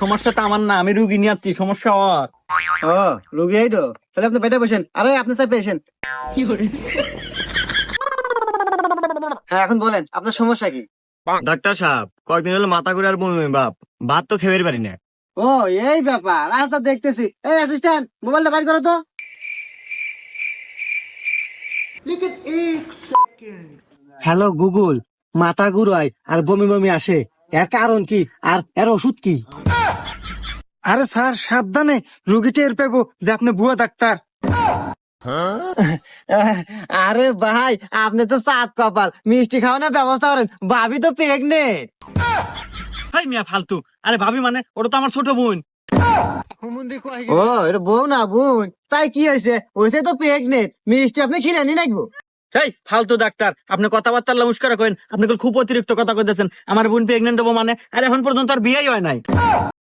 সমস্যাটা আমার না আমি রুগী নিয়ে আসছি সমস্যা ওর ও রুগী এই তো। তাহলে আপনি বেটে বসেন। আরে আপনি স্যার পেশেন্ট হ্যাঁ এখন বলেন আপনার সমস্যা কি? ডাক্তার সাহেব কয়েকদিন হলো মাথা ঘুরে আর বমি বাপ। ভাত তো খেয়ে পারি না। ও এই ব্যাপার আচ্ছা দেখতেছি। এই অ্যাসিস্ট্যান্ট মোবাইলটা বাইর করো তো। হ্যালো গুগল মাথা ঘুরায় আর বমি বমি আসে। এর কারণ কি? আর এর ওষুধ কি? আরে স্যার সাবধানে। রুগী টের পেবো যে আপনি বুয়া ডাক্তার। আরে ভাই আপনি তো সাত কপাল। মিষ্টি খাওয়ানোর ব্যবস্থা করেন। ভাবি তো প্রেগনেন্ট হাই মিয়া ফালতু। আরে ভাবি মানে ওটা তো আমার ছোট বোন। ও এটা বউ না বোন। তাই কি হয়েছে? হয়েছে তো প্রেগনেন্ট মিষ্টি আপনি খিলেনি নাকবো এই ফালতু ডাক্তার। আপনি কথাবার্তা নমস্কার করেন। আপনি খুব অতিরিক্ত কথা কইতেছেন। আমার বোন প্রেগনেন্ট হব মানে আর এখন পর্যন্ত আর বিয়েই হয় নাই।